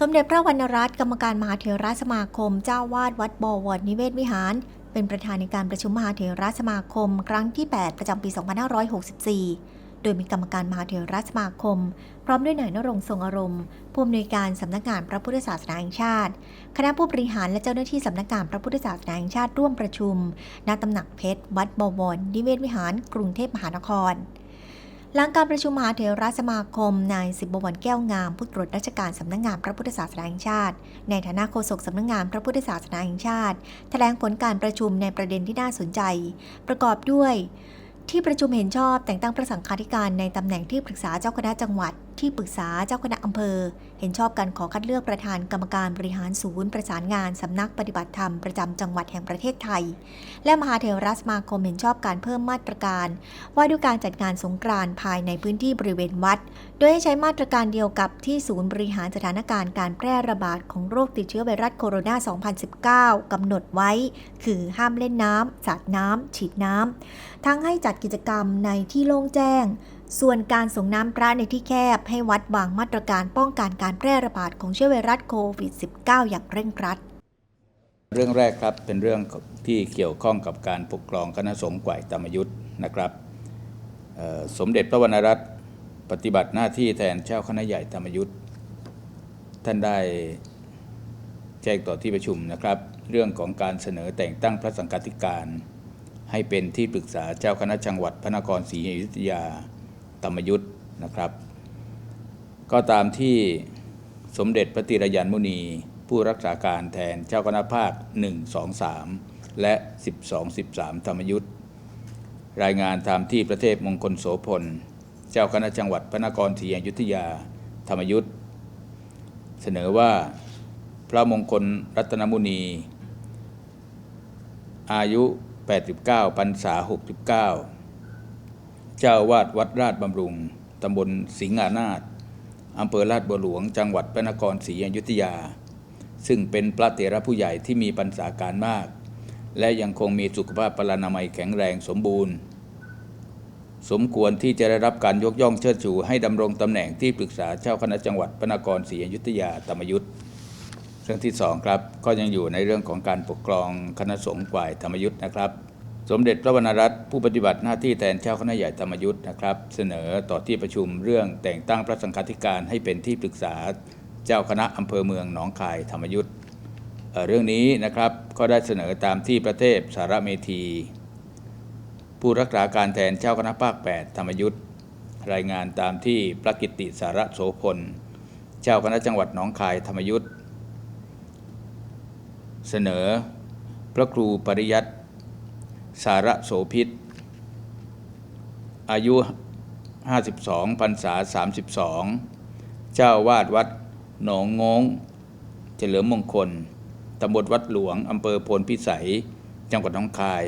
สมเด็จพระวรรณรัตน์กรรมการมหาเถรสมาคม เจ้าวาดวัดบวรนิเวศวิหาร เป็นประธานในการประชุมมหาเถรสมาคม ครั้งที่ 8 ประจำปี 2564 โดยมีกรรมการมหาเถรสมาคม พร้อมด้วยนายนรงทรงอารมณ์ ผู้อำนวยการสำนักงานพระพุทธศาสนาแห่งชาติ คณะผู้บริหารและเจ้าหน้าที่สำนักงานพระพุทธศาสนาแห่งชาติร่วมประชุมณตำหนักเพชร วัดบวรนิเวศวิหาร กรุงเทพมหานคร หลังการประชุมมหาเถรสมาคม นายสิบบวรแก้วงาม ผู้ตรวจราชการสำนักงานพระพุทธศาสนาแห่งชาติ ในฐานะโฆษกสำนักงานพระพุทธศาสนาแห่งชาติแถลงผลการประชุมในประเด็นที่น่าสนใจ ประกอบด้วย ที่ประชุมเห็นชอบแต่งตั้งพระสังฆาธิการในตำแหน่งที่ปรึกษาเจ้าคณะจังหวัด ที่ปรึกษาเจ้าคณะอำเภอ เห็นชอบการขอคัดเลือกประธานกรรมการบริหารศูนย์ประสานงานสำนักปฏิบัติธรรมประจำจังหวัดแห่งประเทศไทย และมหาเถรสมาคมเห็นชอบการเพิ่มมาตรการ ว่าด้วยการจัดงานสงกรานต์ภายในพื้นที่บริเวณวัด โดยให้ใช้มาตรการเดียวกับที่ศูนย์บริหารสถานการณ์การแพร่ระบาดของโรคติดเชื้อไวรัสโคโรนา 2019 กำหนดไว้ คือห้ามเล่นน้ำสาดน้ำฉีดน้ำทั้งให้จัดกิจกรรมในที่โล่งแจ้ง ส่วนการส่งน้ำพระในที่แคบให้วัดวางมาตรการป้องกันการแพร่ระบาดของเชื้อไวรัสโควิด -19 อย่างเร่งรัด เรื่องแรกครับเป็นเรื่องที่เกี่ยวข้องกับการปกครองคณะสงฆ์กว่ายธรรมยุทธ์นะครับ สมเด็จพระวรรณรัตน์ปฏิบัติหน้าที่แทนเจ้าคณะใหญ่ธรรมยุทธ์ท่านได้แจ้งต่อที่ประชุมนะครับ เรื่องของการเสนอแต่งตั้งพระสังฆาธิการ ให้เป็นที่ปรึกษาเจ้าคณะจังหวัดพระนครศรีอยุธยา รรมยุทธ์นะครับ ก็ตามที่สมเด็จพระติรยานมุนี ผู้รักษาการแทนเจ้าคณะภาค 1 2 3 และ 12 13 ธรรมยุทธ์รายงานตามที่ประเทศมงคลโสพล เจ้าคณะจังหวัดพระนครศรีอยุธยาธรรมยุทธ์เสนอว่าพระมงคลรัตนมุนี อายุ 89 พรรษา 69 เจ้าวาดวัดราชบำรุง ตำบลสิงหานาถอำเภอลาดบัวหลวง จังหวัดพระนครศรีอยุธยา ซึ่งเป็นพระเถระผู้ใหญ่ที่มีพรรษาการมาก และยังคงมีสุขภาพปรานามัยแข็งแรงสมบูรณ์ สมควรที่จะได้รับการยกย่องเชิดชูให้ดำรงตำแหน่งที่ปรึกษาเจ้าคณะจังหวัดพระนครศรีอยุธยาธรรมยุทธ์เรื่องที่สองครับก็ยังอยู่ในเรื่องของการปกครองคณะสงฆ์กว่ายธรรมยุทธ์นะครับ สมเด็จพระวรรณรัตน์ผู้ปฏิบัติหน้าที่แทนเจ้าคณะใหญ่ธรรมยุทธ์นะครับ เสนอต่อที่ประชุมเรื่องแต่งตั้งพระสังฆาธิการให้เป็นที่ปรึกษาเจ้าคณะอำเภอเมืองหนองคายธรรมยุทธ์เรื่องนี้นะครับก็ได้เสนอตามที่ประเทศสารเมธี ผู้รักษาการแทนเจ้าคณะภาค 8 ธรรมยุทธ์รายงานตามที่พระกิตติสารโสพล เจ้าคณะจังหวัดหนองคายธรรมยุทธ์เสนอพระครูปริยัติ สารโสพิษ อายุ 52พรรษา 32 เจ้าวาดวัดหนองงงเฉลิมมงคลตำบลวัดหลวงอำเภอโพนพิสัย จังหวัดหนองคาย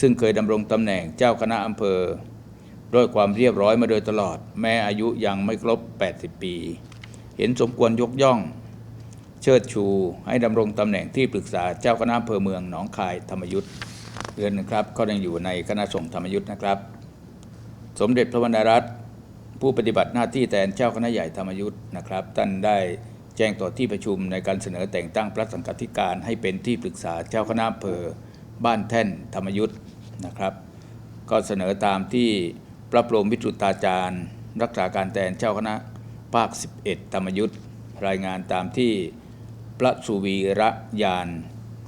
ซึ่งเคยดำรงตำแหน่งเจ้าคณะอำเภอ ด้วยความเรียบร้อยมาโดยตลอด แม้อายุยังไม่ครบ 80 ปี เห็นสมควรยกย่อง เชิดชูให้ดำรงตำแหน่งที่ปรึกษาเจ้าคณะอำเภอเมืองหนองคายธรรมยุทธ์ เรือนนะครับ ก็ยังอยู่ในคณะสงฆ์ธรรมยุทธ์นะครับ สมเด็จพระวรรณรัตน์ผู้ปฏิบัติหน้าที่แทนเจ้าคณะใหญ่ธรรมยุทธ์นะครับท่านได้แจ้งต่อที่ประชุมในการเสนอแต่งตั้งพระสังฆธิการให้เป็นที่ปรึกษาเจ้าคณะอำเภอบ้านแท่นธรรมยุทธ์นะครับ ก็เสนอตามที่พระพรหมวิจุตาจารย์ รักษาการแทนเจ้าคณะภาค 11 ธรรมยุทธ์รายงานตามที่พระสุวีระยาน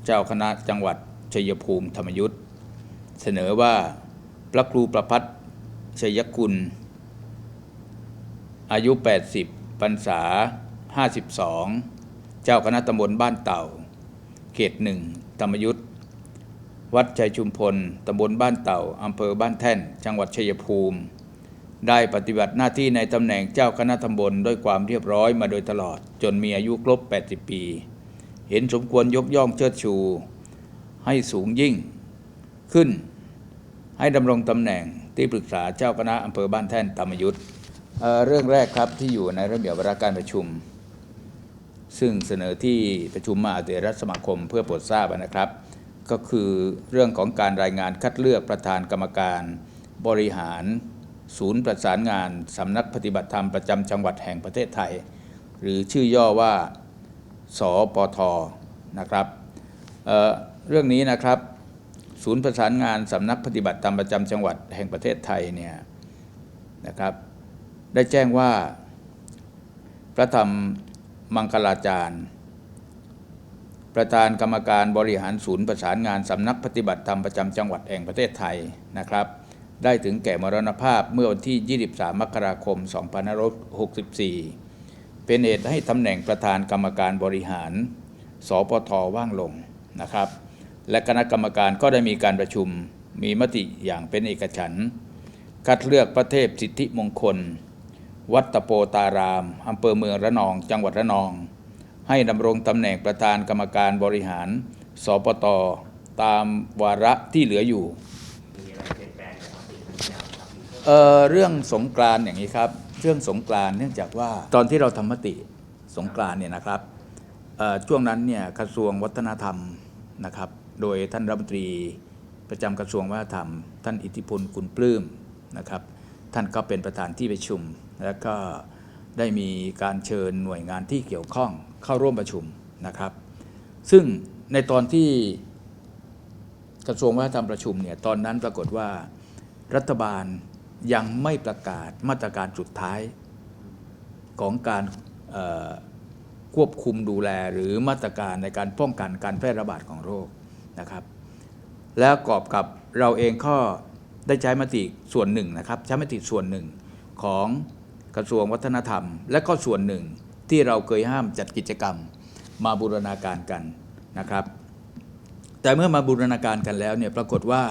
เจ้าคณะจังหวัด ชัยภูมิธรรมยุทธ์เสนอว่าพระครูประพัฒชัยกุล อายุ 80พรรษา 52 เจ้าคณะตำบลบ้านเต่า เขตหนึ่งธรรมยุทธ์วัดชัยชุมพลตำบลบ้านเต่าอำเภอบ้านแท่น จังหวัดชัยภูมิ ได้ปฏิบัติหน้าที่ในตำแหน่งเจ้าคณะตำบลด้วยความเรียบร้อยมาโดยตลอด จนมีอายุครบ 80 ปี เห็นสมควรยกย่องเชิดชู ให้สูงยิ่งขึ้น ให้ดำรงตำแหน่งที่ปรึกษาเจ้าคณะอำเภอบ้านแท่นธรรมยุทธ์เเรื่องแรกครับที่อยู่ในระเบียบวาระการประชุม ซึ่งเสนอที่ประชุมมหาเถรสมาคมเพื่อโปรดทราบนะครับ ก็คือเรื่องของการรายงานคัดเลือกประธานกรรมการบริหาร ศูนย์ประสานงานสำนักปฏิบัติธรรมประจำจังหวัดแห่งประเทศไทย หรือชื่อย่อว่า สปทนะครับ เรื่องนี้นะครับ ศูนย์ประสานงานสำนักปฏิบัติตามประจำจังหวัดแห่งประเทศไทยเนี่ยนะครับ ได้แจ้งว่าพระธรรมมังคลาจารย์ประธานกรรมการบริหารศูนย์ประสานงานสำนักปฏิบัติธรรมประจำจังหวัดแห่งประเทศไทยนะครับ ได้ถึงแก่มรณภาพเมื่อวันที่ 23 มกราคม 2564 เป็นเหตุให้ตำแหน่งประธานกรรมการบริหาร สปทว่างลงนะครับ และคณะกรรมการก็ได้มีการประชุมมีมติอย่างเป็นเอกฉันท์คัดเลือกพระเทพสิทธิมงคล วัดตะโปตารามอำเภอเมืองระนอง จังหวัดระนอง ให้ดำรงตำแหน่งประธานกรรมการบริหาร สปตตามวาระที่เหลืออยู่เเรื่องสงกรานอย่างนี้ครับ เรื่องสงกรานเนื่องจากว่าตอนที่เราทำมติสงกรานเนี่ยนะครับช่วงนั้นเนี่ยกระทรวงวัฒนธรรมนะครับ โดยท่านรัฐมนตรีประจำกระทรวงวัฒนธรรม ท่านอิทธิพลคุณปลื้มนะครับท่านก็เป็นประธานที่ประชุม แล้วก็ได้มีการเชิญหน่วยงานที่เกี่ยวข้องเข้าร่วมประชุมนะครับ ซึ่งในตอนที่กระทรวงวัฒนธรรมประชุมเนี่ยตอนนั้นปรากฏว่ารัฐบาลยังไม่ประกาศมาตรการสุดท้ายของการควบคุมดูแลหรือมาตรการในการป้องกันการแพร่ระบาดของโรค นะครับ แล้วกอบกับเราเองก็ได้ใช้มติส่วนหนึ่งนะครับ ใช้มติส่วนหนึ่งของกระทรวงวัฒนธรรม และก็ส่วนหนึ่งที่เราเคยห้ามจัดกิจกรรมมาบูรณาการกันนะครับ แต่เมื่อมาบูรณาการกันแล้วเนี่ยปรากฏว่า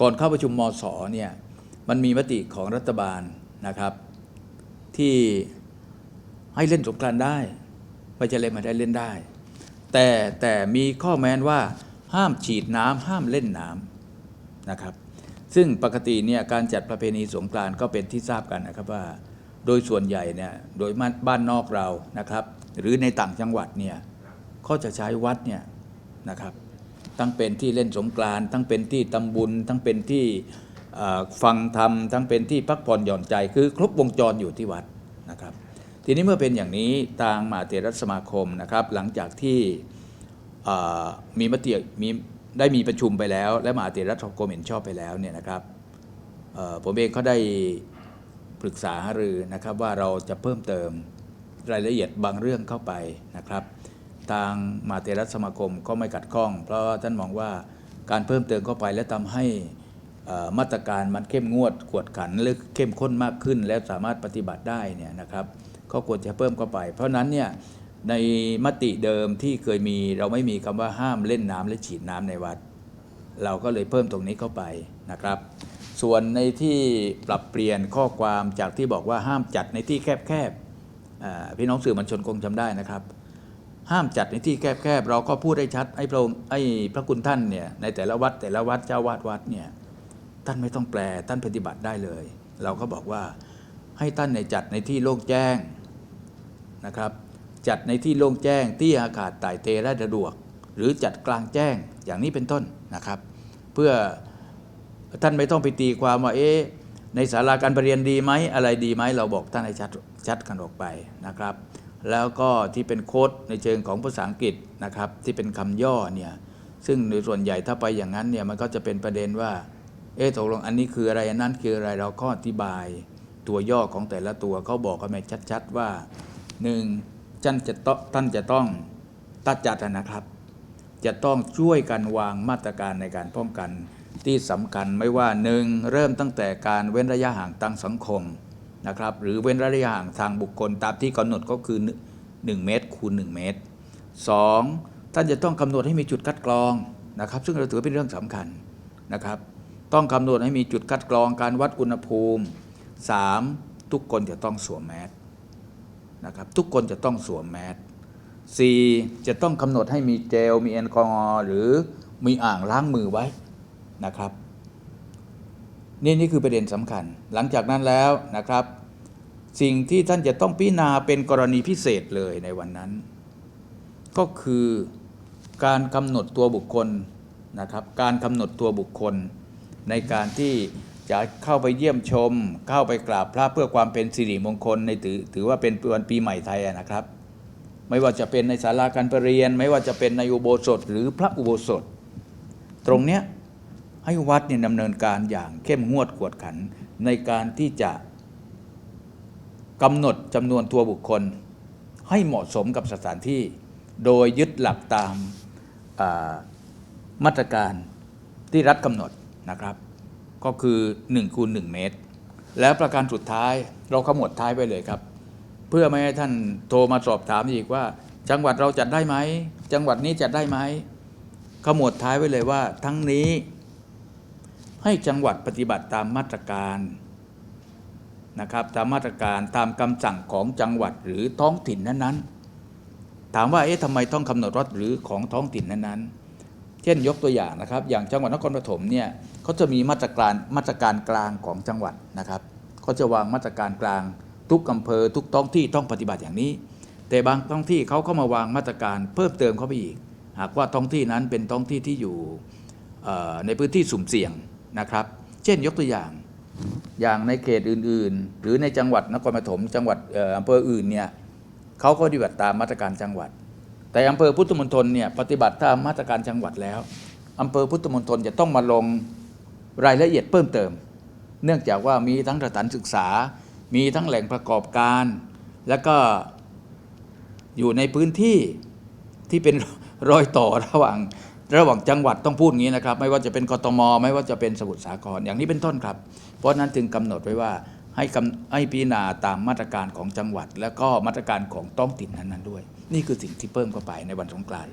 ก่อนเข้าประชุมมศเนี่ยมันมีมติของรัฐบาลนะครับ ที่ให้เล่นสงกรานต์ได้ไม่ใช่เล่นมาได้เล่นได้ แต่แต่มีข้อแม้นว่า ห้ามฉีดน้ำห้ามเล่นน้ำนะครับ ซึ่งปกติเนี่ยการจัดประเพณีสงกรานต์ก็เป็นที่ทราบกันนะครับว่า โดยส่วนใหญ่เนี่ยโดยบ้านนอกเรานะครับ หรือในต่างจังหวัดเนี่ยเขาจะใช้วัดเนี่ยนะครับทั้งเป็นที่เล่นสงกรานต์ทั้งเป็นที่ตำบุญ ทั้งเป็นที่ฟังธรรมทั้งเป็นที่พักผ่อนหย่อนใจคือครบวงจรอยู่ที่วัดนะครับ ทีนี้เมื่อเป็นอย่างนี้ทางมหาเถรสมาคมนะครับ หลังจากที่ มีมติมีได้มีประชุมไปแล้ว และมหาเถรสมาคมเห็นชอบไปแล้วเนี่ยนะครับผมเองก็ได้ปรึกษาหารือนะครับว่าเราจะเพิ่มเติมรายละเอียดบางเรื่องเข้าไปนะครับ ทางมหาเถรสมาคมก็ไม่ขัดข้อง เพราะท่านมองว่าการเพิ่มเติมเข้าไปและทำให้มาตรการมันเข้มงวดกวดขันหรือเข้มข้นมากขึ้น และสามารถปฏิบัติได้เนี่ยนะครับก็ควรจะเพิ่มเข้าไป เพราะนั้นเนี่ย ในมติเดิมที่เคยมีเราไม่มีคำว่าห้ามเล่นน้ำและฉีดน้ำในวัด เราก็เลยเพิ่มตรงนี้เข้าไปนะครับ ส่วนในที่ปรับเปลี่ยนข้อความจากที่บอกว่าห้ามจัดในที่แคบๆพี่น้องสื่อมวลชนคงจำได้นะครับ ห้ามจัดในที่แคบๆเราก็พูดได้ชัดไอ้พระองค์ไอ้พระคุณท่านเนี่ยในแต่ละวัดแต่ละวัดเจ้าวาดวัดเนี่ยท่านไม่ต้องแปลท่านปฏิบัติได้เลย เราก็บอกว่าให้ท่านในจัดในที่โล่งแจ้งนะครับ จัดในที่โล่งแจ้งที่อากาศถ่ายเทและสะดวก หรือจัดกลางแจ้งอย่างนี้เป็นต้นนะครับ เพื่อท่านไม่ต้องไปตีความว่าเอ๊ะในศาลาการประเรียนดีไหมอะไรดีไหมเราบอกท่านให้ชัดชัดกันออกไปนะครับ แล้วก็ที่เป็นโค้ดในเชิงของภาษาอังกฤษนะครับ ที่เป็นคำย่อเนี่ยซึ่งโดยส่วนใหญ่ถ้าไปอย่างนั้นเนี่ยมันก็จะเป็นประเด็นว่า เอ๊ะตกลงอันนี้คืออะไรอันนั้นคืออะไรเราก็อธิบายตัวย่อของแต่ละตัวเขาบอกกันมาชัด ๆว่าหนึ่ง ท่านจะต้องท่านจะต้องตัดจัดนะครับ จะต้องช่วยกันวางมาตรการในการป้องกันที่สำคัญไม่ว่าหนึ่งเริ่มตั้งแต่การเว้นระยะห่างทางสังคมนะครับหรือเว้นระยะห่างทางบุคคลตามที่กำหนดก็คือ 1 เมตรคูณ 1 เมตร 2. ท่านจะต้องกำหนดให้มีจุดคัดกรองนะครับ ซึ่งเราถือเป็นเรื่องสำคัญนะครับ ต้องกำหนดให้มีจุดคัดกรองการวัดอุณหภูมิ 3. ทุกคนจะต้องสวมแมส นะครับทุกคนจะต้องสวมแมส 4. จะต้องกำหนดให้มีเจล มีแอลกอฮอล์หรือมีอ่างล้างมือไว้นะครับ นี่นี่คือประเด็นสำคัญ หลังจากนั้นแล้วนะครับ สิ่งที่ท่านจะต้องพิจารณาเป็นกรณีพิเศษเลยในวันนั้น ก็คือการกำหนดตัวบุคคลนะครับ การกำหนดตัวบุคคลในการที่ จะเข้าไปเยี่ยมชม เข้าไปกราบพระเพื่อความเป็นสิริมงคลในถือถือว่าเป็นวันปีใหม่ไทยนะครับ ไม่ว่าจะเป็นในศาลาการประเรียน ไม่ว่าจะเป็นในอุโบสถ หรือพระอุโบสถ ตรงเนี้ยให้วัดเนี่ยดำเนินการอย่างเข้มงวดกวดขันในการที่จะกำหนดจำนวนตัวบุคคล ให้เหมาะสมกับสถานที่ โดยยึดหลักตามมาตรการที่รัฐกำหนดนะครับ ก็คือ1คูณ1เมตร แล้วประการสุดท้ายเราขมวดท้ายไปเลยครับ เพื่อไม่ให้ท่านโทรมาสอบถามอีกว่า จังหวัดเราจัดได้ไหม จังหวัดนี้จัดได้ไหมขมวดท้ายไว้เลยว่า ทั้งนี้ ให้จังหวัดปฏิบัติตามมาตรการนะครับตามมาตรการตามคำสั่งของจังหวัดหรือท้องถิ่นนั้นๆ ถามว่าเอ๊ะทำไมต้องกำหนดรถหรือของท้องถิ่นนั้นๆ เช่นยกตัวอย่างนะครับ อย่างจังหวัดนครปฐมเนี่ยเขาจะมีมาตรการมาตรการกลางของจังหวัดนะครับเขาจะวางมาตรการกลางทุกอำเภอทุกท้องที่ต้องปฏิบัติอย่างนี้ แต่บางท้องที่เขาก็มาวางมาตรการเพิ่มเติมเข้าไปอีก หากว่าท้องที่นั้นเป็นท้องที่ที่อยู่ในพื้นที่สุ่มเสี่ยงนะครับ เช่นยกตัวอย่าง อย่างในเขตอื่นๆ หรือในจังหวัดนครปฐมจังหวัดอำเภออื่นเนี่ยเขาก็ปฏิบัติตามมาตรการจังหวัด แต่อำเภอพุทธมณฑลเนี่ยปฏิบัติตามมาตรการจังหวัดแล้วอำเภอพุทธมณฑลจะต้องมาลงรายละเอียดเพิ่มเติม เนื่องจากว่ามีทั้งสถานศึกษา มีทั้งแหล่งประกอบการ แล้วก็อยู่ในพื้นที่ที่เป็นรอยต่อระหว่างระหว่างจังหวัดต้องพูดอย่างนี้นะครับ ไม่ว่าจะเป็นกทม ไม่ว่าจะเป็นสมุทรสาครอย่างนี้เป็นต้นครับ เพราะฉะนั้นจึงกำหนดไว้ว่า ให้กำให้พิจารณาตามมาตรการของจังหวัด และก็มาตรการของต้องถิ่นนั้นๆด้วย นี่คือสิ่งที่เพิ่มเข้าไปในวันสงกรานต์